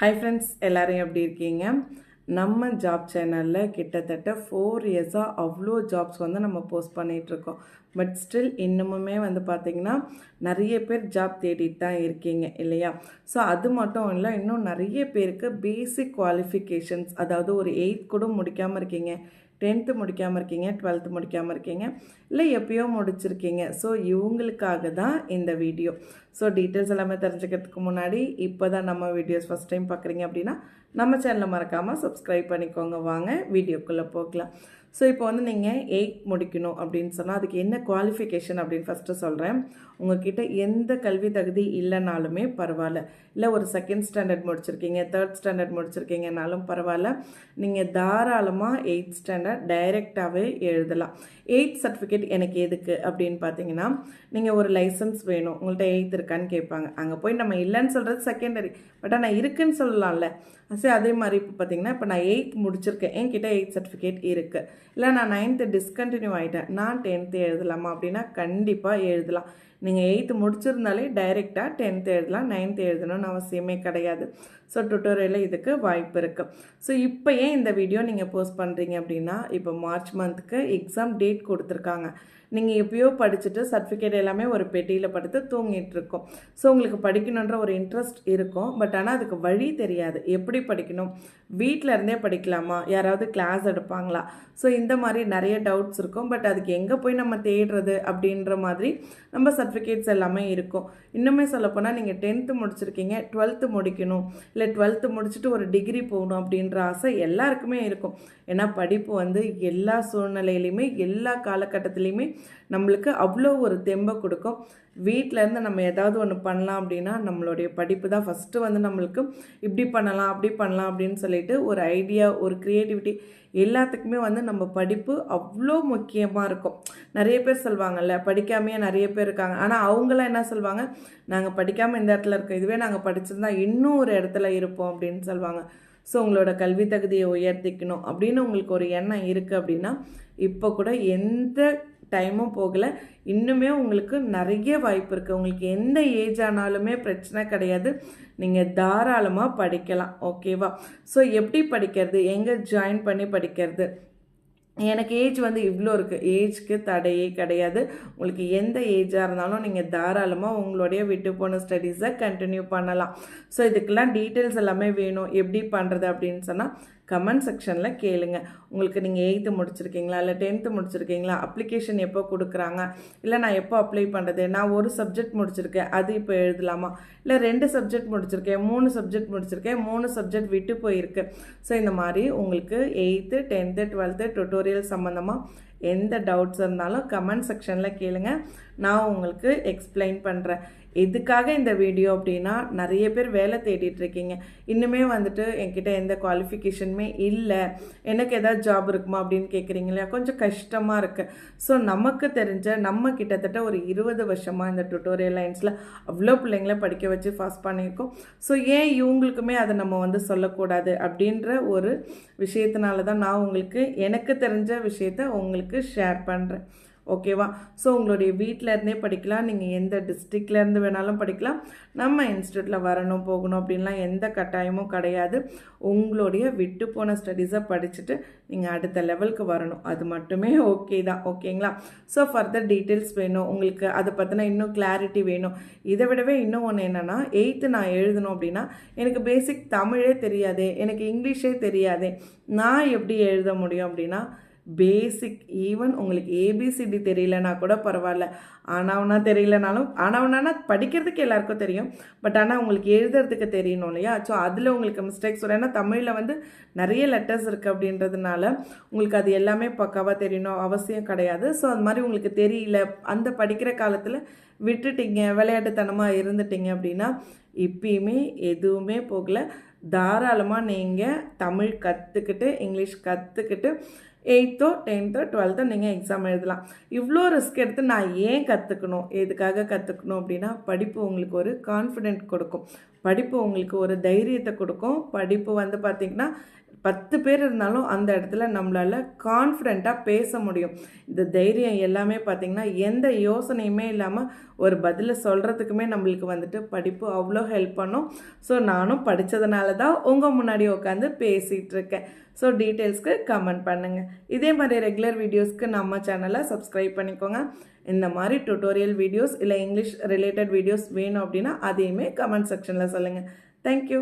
Hi friends எல்லோரையும் எப்படி இருக்கீங்க? நம்ம ஜாப் சேனலில் கிட்டத்தட்ட ஃபோர் இயர்ஸாக அவ்வளோ ஜாப்ஸ் வந்து நம்ம போஸ்ட் பண்ணிகிட்ருக்கோம் பட் ஸ்டில் இன்னமுமே வந்து பார்த்திங்கன்னா நிறைய பேர் ஜாப் தேடிட்டு தான் இருக்கீங்க இல்லையா? ஸோ அது மட்டும் இல்லை இன்னும் நிறைய பேருக்கு பேசிக் குவாலிஃபிகேஷன்ஸ் அதாவது ஒரு எயித் கூட முடிக்காமல் இருக்கீங்க. டென்த்து முடிக்காமல் இருக்கீங்க டுவெல்த்து முடிக்காமல் இருக்கீங்க இல்லை எப்பயோ முடிச்சிருக்கீங்க. ஸோ இவங்களுக்காக தான் இந்த வீடியோ. ஸோ டீட்டெயில்ஸ் எல்லாமே தெரிஞ்சுக்கிறதுக்கு முன்னாடி இப்போ தான் நம்ம வீடியோஸ் ஃபஸ்ட் டைம் பார்க்குறீங்க அப்படின்னா நம்ம சேனலை மறக்காமல் சப்ஸ்கிரைப் பண்ணிக்கோங்க. வாங்க வீடியோக்குள்ளே போகலாம். ஸோ இப்போ வந்து நீங்கள் எயிட் முடிக்கணும் அப்படின்னு சொன்னால் அதுக்கு என்ன குவாலிஃபிகேஷன் அப்படின்னு ஃபஸ்ட்டு சொல்கிறேன் உங்ககிட்ட எந்த கல்வி தகுதி இல்லைனாலுமே பரவாயில்ல. இல்லை ஒரு செகண்ட் ஸ்டாண்டர்ட் முடிச்சிருக்கீங்க தேர்ட் ஸ்டாண்டர்ட் முடிச்சிருக்கீங்கனாலும் பரவாயில்ல. நீங்கள் தாராளமாக எயித் ஸ்டாண்டர்ட் டைரெக்டாகவே எழுதலாம். எயிட் சர்டிஃபிகேட் எனக்கு எதுக்கு அப்படின்னு பார்த்தீங்கன்னா நீங்கள் ஒரு லைசன்ஸ் வேணும். உங்கள்கிட்ட எயித் இருக்கான்னு கேட்பாங்க. அங்கே போய் நம்ம இல்லைன்னு சொல்கிறது செகண்டரி பட் ஆனால் இருக்குன்னு சொல்லலாம்ல. சரி அதே மாதிரி இப்போ பார்த்தீங்கன்னா இப்போ நான் எயித் முடிச்சிருக்கேன். என்கிட்ட எயித் சர்டிஃபிகேட் இருக்குது இல்லை நான் நைன்த்து டிஸ்கண்டினியூ ஆகிட்டேன் நான் டென்த்து எழுதலாமா அப்படின்னா கண்டிப்பாக எழுதலாம். நீங்கள் எயித்து முடிச்சிருந்தாலே டைரெக்டாக டென்த்து எழுதலாம். நைன்த்து எழுதணும்னு அவசியமே கிடையாது. ஸோ டுட்டோரியலில் இதுக்கு வாய்ப்பு இருக்குது ஸோ இப்போ ஏன் இந்த வீடியோ நீங்கள் போஸ்ட் பண்ணுறீங்க அப்படின்னா இப்போ மார்ச் மந்த்துக்கு எக்ஸாம் டேட் கொடுத்துருக்காங்க. நீங்கள் எப்பயோ படிச்சுட்டு சர்டிஃபிகேட் எல்லாமே ஒரு பெட்டியில் படுத்து தூங்கிட்டு இருக்கோம் ஸோ உங்களுக்கு படிக்கணுன்ற ஒரு இன்ட்ரெஸ்ட் இருக்கும். பட் ஆனால் அதுக்கு வழி தெரியாது. எப்படி படிக்கணும்? வீட்டில் இருந்தே படிக்கலாமா? யாராவது கிளாஸ் எடுப்பாங்களா? ஸோ இந்த மாதிரி நிறைய டவுட்ஸ் இருக்கும். பட் அதுக்கு எங்கே போய் நம்ம தேடுறது அப்படின்ற மாதிரி நம்ம சர்டிஃபிகேட்ஸ் எல்லாமே இருக்கும். இன்னுமே சொல்லப்போனால் நீங்கள் டென்த்து முடிச்சிருக்கீங்க. டுவெல்த்து முடிக்கணும். இல்லை டுவெல்த்து முடிச்சுட்டு ஒரு டிகிரி போகணும் அப்படின்ற ஆசை எல்லாருக்குமே இருக்கும். ஏன்னா படிப்பு வந்து எல்லா சூழ்நிலையிலையுமே எல்லா காலகட்டத்துலேயுமே நம்மளுக்கு அவ்வளோ ஒரு தெம்பை கொடுக்கும். வீட்டிலேருந்து நம்ம ஏதாவது ஒன்று பண்ணலாம் அப்படின்னா நம்மளுடைய படிப்பு தான் ஃபஸ்ட்டு வந்து நம்மளுக்கு இப்படி பண்ணலாம் அப்படி பண்ணலாம் அப்படின்னு சொல்லிட்டு ஒரு ஐடியா ஒரு க்ரியேட்டிவிட்டி எல்லாத்துக்குமே வந்து நம்ம படிப்பு அவ்வளோ முக்கியமாக இருக்கும். நிறைய பேர் சொல்லுவாங்கல்ல படிக்காமையே நிறைய பேர் இருக்காங்க. ஆனால் அவங்களாம் என்ன சொல்லுவாங்க? நாங்கள் படிக்காமல் இந்த இடத்துல இருக்கோம் இதுவே நாங்கள் படிச்சிருந்தா இன்னும் ஒரு இடத்துல இருப்போம் அப்படின்னு சொல்லுவாங்க. ஸோ உங்களோட கல்வி தகுதியை உயர்த்திக்கணும் அப்படின்னு உங்களுக்கு ஒரு எண்ணம் இருக்குது அப்படின்னா இப்போ கூட எந்த டைமும் போகலை. இன்னுமே உங்களுக்கு நிறைய வாய்ப்பு இருக்குது உங்களுக்கு எந்த ஏஜ் ஆனாலுமே பிரச்சனை கிடையாது. நீங்கள் தாராளமாக படிக்கலாம். ஓகேவா ஸோ எப்படி படிக்கிறது? எங்கே ஜாயின் பண்ணி படிக்கிறது? எனக்கு ஏஜ் வந்து இவ்வளோ இருக்குது ஏஜ்க்கு தடையே கிடையாது. உங்களுக்கு எந்த ஏஜாக இருந்தாலும் நீங்கள் தாராளமாக உங்களுடைய விட்டு போன ஸ்டடீஸை கண்டினியூ பண்ணலாம். ஸோ இதுக்கெல்லாம் டீட்டெயில்ஸ் எல்லாமே வேணும். எப்படி பண்ணுறது அப்படின்னு சொன்னால் கமெண்ட் செக்ஷனில் கேளுங்க. உங்களுக்கு நீங்கள் எயித்து முடிச்சிருக்கீங்களா? இல்லை டென்த்து முடிச்சிருக்கீங்களா? அப்ளிகேஷன் எப்போ கொடுக்குறாங்க? இல்லை நான் எப்போ அப்ளை பண்ணுறது நான் ஒரு சப்ஜெக்ட் முடிச்சிருக்கேன். அது இப்போ எழுதலாமா? இல்லை ரெண்டு சப்ஜெக்ட் முடிச்சிருக்கேன். மூணு சப்ஜெக்ட் முடிச்சிருக்கேன். மூணு சப்ஜெக்ட் விட்டு போயிருக்கு. ஸோ இந்த மாதிரி உங்களுக்கு எயித்து டென்த்து டுவெல்த்து டுட்டோரியல் சம்மந்தமாக எந்த டவுட்ஸ் இருந்தாலும் கமெண்ட் செக்ஷனில் கேளுங்க. நான் உங்களுக்கு எக்ஸ்பிளைன் பண்ணுறேன் எதுக்காக இந்த வீடியோ அப்படின்னா நிறைய பேர் வேலை தேடிட்டு இருக்கீங்க இன்னுமே வந்துட்டு என்கிட்ட எந்த குவாலிஃபிகேஷனுமே இல்லை. எனக்கு ஏதாவது ஜாப் இருக்குமா அப்படின்னு கேட்குறீங்க இல்லையா? கொஞ்சம் கஷ்டமாக இருக்குது ஸோ நமக்கு தெரிஞ்ச நம்ம கிட்டத்தட்ட ஒரு இருபது வருஷமாக இந்த டுட்டோரியல் லைன்ஸில் அவ்வளோ பிள்ளைங்கள படிக்க வச்சு பாஸ் பண்ணியிருக்கோம். ஸோ ஏன் இவங்களுக்குமே அதை நம்ம வந்து சொல்லக்கூடாது அப்படின்ற ஒரு விஷயத்தினால தான் நான் உங்களுக்கு எனக்கு தெரிஞ்ச விஷயத்த உங்களுக்கு ஷேர் பண்ணுறேன் ஓகேவா ஸோ உங்களுடைய வீட்டில் இருந்தே படிக்கலாம். நீங்கள் எந்த டிஸ்ட்ரிக்ட்லேருந்து வேணாலும் படிக்கலாம். நம்ம இன்ஸ்டியூட்டில் வரணும் போகணும் அப்படின்லாம் எந்த கட்டாயமும் கிடையாது. உங்களுடைய விட்டு போன ஸ்டடீஸை படிச்சுட்டு நீங்கள் அடுத்த லெவலுக்கு வரணும். அது மட்டுமே ஓகே தான். ஓகேங்களா ஸோ ஃபர்தர் டீட்டெயில்ஸ் வேணும். உங்களுக்கு அதை பற்றின இன்னும் கிளாரிட்டி வேணும். இதை விடவே இன்னும் ஒன்று என்னென்னா எயித்து நான் எழுதணும் அப்படின்னா எனக்கு பேசிக் தமிழே தெரியாதே. எனக்கு இங்கிலீஷே தெரியாதே. நான் எப்படி எழுத முடியும் அப்படின்னா பேசிக் ஈவன் உங்களுக்கு ஏபிசிடி தெரியலனா கூட பரவாயில்ல. ஆனவனா தெரியலனாலும் ஆனவனா படிக்கிறதுக்கு எல்லாருக்கும் தெரியும். பட் ஆனால் உங்களுக்கு எழுதுறதுக்கு தெரியணும் இல்லையா? ஸோ அதில் உங்களுக்கு மிஸ்டேக்ஸ் வரும். ஏன்னா தமிழில் வந்து நிறைய லெட்டர்ஸ் இருக்குது அப்படின்றதுனால உங்களுக்கு அது எல்லாமே பக்காவாக தெரியணும் அவசியம் கிடையாது. ஸோ அது மாதிரி உங்களுக்கு தெரியல அந்த படிக்கிற காலத்தில் விட்டுட்டீங்க விளையாட்டுத்தனமாக இருந்துட்டீங்க அப்படின்னா இப்பயுமே எதுவுமே போகல. தாராளமாக நீங்கள் தமிழ் கற்றுக்கிட்டு இங்கிலீஷ் கற்றுக்கிட்டு எயித்தோ டென்த்தோ டுவெல்த்தோ நீங்கள் எக்ஸாம் எழுதலாம். இவ்வளோ ரிஸ்க் எடுத்து நான் ஏன் கற்றுக்கணும் எதுக்காக கற்றுக்கணும் அப்படின்னா படிப்பு உங்களுக்கு ஒரு கான்ஃபிடென்ட் கொடுக்கும். படிப்பு உங்களுக்கு ஒரு தைரியத்தை கொடுக்கும். படிப்பு வந்து பார்த்திங்கன்னா பத்து பேர் இருந்தாலும் அந்த இடத்துல நம்மளால் கான்ஃபிடெண்ட்டாக பேச முடியும். இந்த தைரியம் எல்லாமே பார்த்திங்கன்னா எந்த யோசனையுமே இல்லாமல் ஒரு பதிலை சொல்கிறதுக்குமே நம்மளுக்கு வந்துட்டு படிப்பு அவ்வளோ ஹெல்ப் பண்ணும். ஸோ நானும் படித்ததுனால தான் உங்கள் முன்னாடி உட்காந்து பேசிகிட்டு இருக்கேன் ஸோ டீட்டெயில்ஸ்க்கு கமெண்ட் பண்ணுங்கள் இதே மாதிரி ரெகுலர் வீடியோஸ்க்கு நம்ம சேனலை சப்ஸ்கிரைப் பண்ணிக்கோங்க. இந்த மாதிரி டுட்டோரியல் வீடியோஸ் இல்லை இங்கிலீஷ் ரிலேட்டட் வீடியோஸ் வேணும் அப்படின்னா அதையுமே கமெண்ட் செக்ஷனில் சொல்லுங்கள் தேங்க்யூ